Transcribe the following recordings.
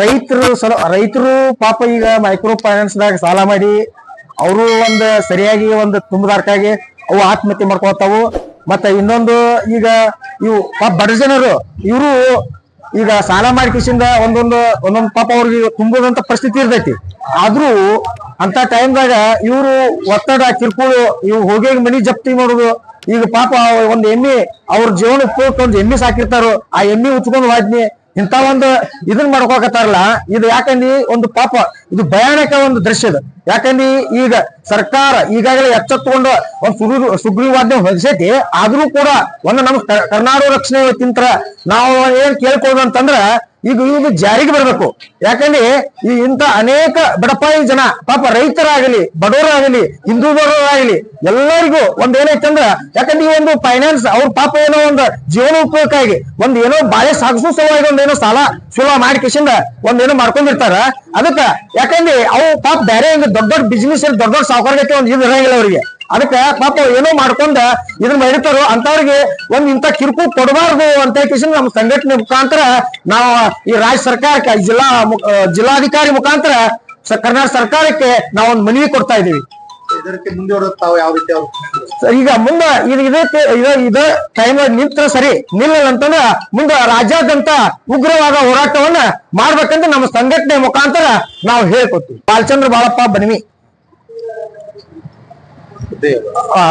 ರೈತರು ಸಲ, ರೈತರು ಪಾಪ ಈಗ ಮೈಕ್ರೋ ಫೈನಾನ್ಸ್ ದಾಗ ಸಾಲ ಮಾಡಿ ಅವರು ಒಂದು ಸರಿಯಾಗಿ ಒಂದು ತುಂಬದಾರ್ಕಾಗಿ ಅವು ಆತ್ಮಹತ್ಯೆ ಮಾಡ್ಕೊತಾವು ಮತ್ತೆ ಇನ್ನೊಂದು ಈಗ ಇವು ಪಾಪ ಬಡ ಜನರು, ಇವರು ಈಗ ಸಾಲ ಮಾಡಿ ಕಿಸಿಂದ ಒಂದೊಂದು ಒಂದೊಂದು ಪಾಪ ಅವ್ರಿಗೆ ತುಂಬುದಂತ ಪರಿಸ್ಥಿತಿ ಇರ್ತೈತಿ. ಆದ್ರೂ ಅಂತ ಟೈಮ್ದಾಗ ಇವರು ಒತ್ತಡ, ಕಿರ್ಕುಳು ಇವು ಹೋಗಿ ಮನಿ ಜಪ್ತಿ ಮಾಡುದು, ಈಗ ಪಾಪ ಒಂದ್ ಎಮ್ಮಿ ಅವ್ರ ಜೀವನ ಉಪಯೋಗಕ್ಕೆ ಒಂದ್ ಎಮ್ಮಿ ಸಾಕಿರ್ತಾರೋ, ಆ ಎಮ್ಮಿ ಉಚ್ಕೊಂಡ್ ವಾದ್ನಿ ಇಂತ ಒಂದು ಇದನ್ ಮಾಡ್ಕೋಕತ್ತಾರಲ್ಲ ಇದು ಯಾಕಂದ್ರೆ ಒಂದು ಪಾಪ, ಇದು ಭಯಾನಕ ಒಂದು ದೃಶ್ಯ ಇದು. ಯಾಕಂದ್ರೆ ಈಗ ಸರ್ಕಾರ ಈಗಾಗಲೇ ಎಚ್ಚೆತ್ತುಕೊಂಡು ಒಂದು ಸುಗ್ರೀ, ಸುಗ್ರೀವಾಜ್ಞೆ ಹೊರಸೈತಿ ಆದ್ರೂ ಕೂಡ ಒಂದು ನಮ್ಗೆ ಕ- ಕರ್ನಾಟಕ ರಕ್ಷಣೆ ತಿಂತರ ನಾವು ಏನ್ ಕೇಳ್ಕೊಳ್ಳೋದು ಅಂತಂದ್ರ ಈಗ ಇದು ಜಾರಿಗೆ ಬರಬೇಕು. ಯಾಕಂದ್ರೆ ಈ ಇಂತ ಅನೇಕ ಬಡಪಾಯಿ ಜನ, ಪಾಪ ರೈತರಾಗಲಿ, ಬಡವರಾಗಲಿ ಹಿಂದೂದವರಾಗಲಿ ಎಲ್ಲರಿಗೂ ಒಂದ್ ಏನೈತೆ ಅಂದ್ರ, ಯಾಕಂದ್ರೆ ಈ ಒಂದು ಫೈನಾನ್ಸ್ ಅವ್ರ ಪಾಪ ಏನೋ ಒಂದು ಜೀವನ ಉಪಯೋಗಕ್ಕಾಗಿ ಒಂದ್ ಏನೋ ಬಾಳೆ ಸಾಗಿಸೋ ಸಲುವಾಗಿ ಏನೋ ಸಾಲ ಸುಲಭ ಮಾಡಿ ಕಿಶಿಂದ ಒಂದ್ ಏನೋ ಮಾಡ್ಕೊಂಡಿರ್ತಾರ. ಅದಕ್ಕ ಯಾಕಂದ್ರೆ ಅವು ಪಾಪ ಬೇರೆ ಹಿಂಗ ದೊಡ್ಡ ದೊಡ್ಡ ಬಿಸ್ನೆಸ್ ದೊಡ್ಡ ದೊಡ್ಡ ಸಾವುಕಾರಗತ್ತೆ ಒಂದ್ ಇದು ಇರಂಗಿಲ್ಲ ಅವ್ರಿಗೆ. ಅದಕ್ಕ ಪಾಪ ಏನೋ ಮಾಡ್ಕೊಂಡ ಇದನ್ನ ಮಾಡಿರ್ತಾರೋ ಅಂತವ್ರಿಗೆ ಒಂದ್ ಇಂತ ಕಿರುಕು ಕೊಡಬಾರ್ದು ಅಂತ ಕಿಶನ್ ನಮ್ಮ ಸಂಘಟನೆ ಮುಖಾಂತರ ನಾವು ಈ ರಾಜ್ಯ ಸರ್ಕಾರಕ್ಕೆ ಜಿಲ್ಲಾ ಜಿಲ್ಲಾಧಿಕಾರಿ ಮುಖಾಂತರ ಕರ್ನಾಟಕ ಸರ್ಕಾರಕ್ಕೆ ನಾವೊಂದು ಮನವಿ ಕೊಡ್ತಾ ಇದೀವಿ ಇದಕ್ಕೆ ಈಗ ಮುಂದ ಇದು ಇದೇ ಇದ ಟೈಮ್ ನಿಂತ್ರ ಸರಿ ನಿಲ್ಲಲ್ಲ ಅಂತಂದ್ರ ಮುಂದ ರಾಜ್ಯಾದ್ಯಂತ ಉಗ್ರವಾದ ಹೋರಾಟವನ್ನ ಮಾಡ್ಬೇಕಂತ ನಮ್ಮ ಸಂಘಟನೆ ಮುಖಾಂತರ ನಾವು ಹೇಳ್ಕೊತೀವಿ ಬಾಲಚಂದ್ರ ಬಾಳಪ್ಪ ಬನ್ವಿ ಆ,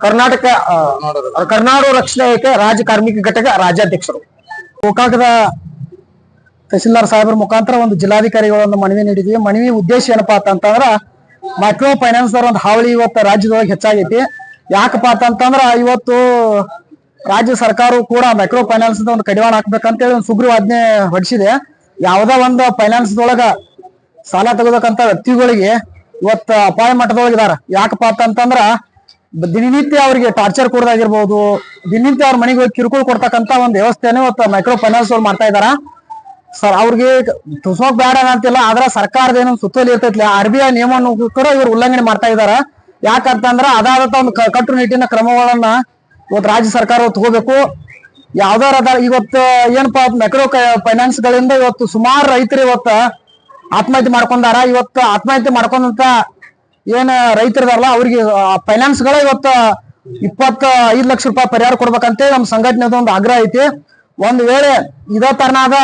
ಕರ್ನಾಟಕ ಆ, ಕರ್ನಾಟಕ ರಕ್ಷಣಾ ಏಕ ರಾಜ್ಯ ಕಾರ್ಮಿಕ ಘಟಕ ರಾಜ್ಯಾಧ್ಯಕ್ಷರು. ಗೋಕಾಕದ ತಹಸೀಲ್ದಾರ್ ಸಾಹೇಬರ ಮುಖಾಂತರ ಒಂದು ಜಿಲ್ಲಾಧಿಕಾರಿಗಳೊಂದು ಮನವಿ ನೀಡಿದ್ವಿ. ಮನವಿ ಉದ್ದೇಶ ಏನಪ್ಪಾ ಅಂತಂದ್ರ ಮೈಕ್ರೋ ಫೈನಾನ್ಸ್ ಒಂದು ಹಾವಳಿ ಇವತ್ತು ರಾಜ್ಯದೊಳಗೆ ಹೆಚ್ಚಾಗೈತಿ. ಯಾಕಪ್ಪ ಅಂತಂದ್ರ ಇವತ್ತು ರಾಜ್ಯ ಸರ್ಕಾರವು ಕೂಡ ಮೈಕ್ರೋ ಫೈನಾನ್ಸ್ ಒಂದು ಕಡಿವಾಣ ಹಾಕ್ಬೇಕಂತೇಳಿ ಒಂದು ಸುಗ್ರೀವಾಜ್ಞೆ ಹೊಡಿಸಿದೆ. ಯಾವ್ದೋ ಒಂದು ಫೈನಾನ್ಸ್ ದೊಳಗ ಸಾಲ ತಗೋಬೇಕಂತ ವ್ಯಕ್ತಿಗಳಿಗೆ ಇವತ್ತು ಅಪಾಯ ಮಟ್ಟದೊಳಗೆ ಇದಾರ. ಯಾಕಪ್ಪ ಅಂತಂದ್ರ ದಿನನಿತ್ಯ ಅವರಿಗೆ ಟಾರ್ಚರ್ ಕೊಡೋದಾಗಿರ್ಬೋದು, ದಿನನಿತ್ಯ ಅವ್ರ ಮನೆಗೆ ಹೋಗಿ ಕಿರುಕುಳ ಕೊಡ್ತಕ್ಕಂತ ಒಂದು ವ್ಯವಸ್ಥೆನೇ ಇವತ್ತು ಮೈಕ್ರೋ ಫೈನಾನ್ಸ್ ಅವ್ರು ಮಾಡ್ತಾ ಇದಾರ. ಸರ್, ಅವ್ರಿಗೆ ತುಸೋಕ್ ಬೇಡ ಅಂತಿಲ್ಲ, ಆದ್ರ ಸರ್ಕಾರದ ಏನೋ ಸುತ್ತೋಲಿ ಇರ್ತೈತಿ ಆರ್ ಬಿ ಐ ನಿಯಮವನ್ನು ಕೂಡ ಇವ್ರು ಉಲ್ಲಂಘನೆ ಮಾಡ್ತಾ ಇದಾರ. ಯಾಕಂತಂದ್ರ ಅದಾದಂತ ಒಂದು ಕಟ್ಟುನಿಟ್ಟಿನ ಕ್ರಮಗಳನ್ನ ಇವತ್ತು ರಾಜ್ಯ ಸರ್ಕಾರ ತಗೋಬೇಕು. ಯಾವ್ದಾರ ಇವತ್ತು ಏನಪ್ಪಾ ಮೈಕ್ರೋ ಫೈನಾನ್ಸ್ ಗಳಿಂದ ಇವತ್ತು ಸುಮಾರು ರೈತರು ಇವತ್ತು ಆತ್ಮಹತ್ಯೆ ಮಾಡ್ಕೊಂಡಾರ, ಇವತ್ತು ಆತ್ಮಹತ್ಯೆ ಮಾಡ್ಕೊಂಡಂತ ಏನ್ ರೈತರದಾರಲ್ಲ, ಅವ್ರಿಗೆ ಫೈನಾನ್ಸ್ಗಳ ಇವತ್ತು ಇಪ್ಪತ್ತ ಐದ್ ಲಕ್ಷ ರೂಪಾಯಿ ಪರಿಹಾರ ಕೊಡ್ಬೇಕಂತೇಳಿ ನಮ್ಮ ಸಂಘಟನೆದ ಒಂದು ಆಗ್ರಹ ಐತಿ. ಒಂದ್ ವೇಳೆ ಇದೇ ತರನಾದ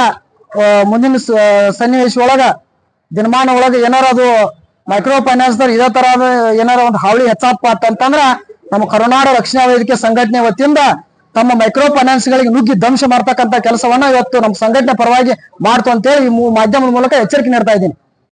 ಮುಂದಿನ ಸನ್ನಿವೇಶ ಒಳಗ, ದಿನಮಾನ ಒಳಗ ಏನಾರ ಅದು ಮೈಕ್ರೋ ಫೈನಾನ್ಸ್ ಇದೇ ತರ ಏನಾರ ಒಂದು ಹಾವಳಿ ಹೆಚ್ಚಪ್ಪ ಅಂತಂದ್ರ, ನಮ್ಮ ಕರುನಾಡ ರಕ್ಷಣಾ ವೇದಿಕೆ ಸಂಘಟನೆ ವತಿಯಿಂದ ತಮ್ಮ ಮೈಕ್ರೋ ಫೈನಾನ್ಸ್ ಗಳಿಗೆ ನುಗ್ಗಿ ಧ್ವಂಸ ಮಾಡ್ತಕ್ಕಂತ ಕೆಲಸವನ್ನ ಇವತ್ತು ನಮ್ಮ ಸಂಘಟನೆ ಪರವಾಗಿ ಮಾಡ್ತು ಅಂತೇಳಿ ಈ ಮಾಧ್ಯಮದ ಮೂಲಕ ಎಚ್ಚರಿಕೆ ನೀಡ್ತಾ ಇದ್ದೀನಿ.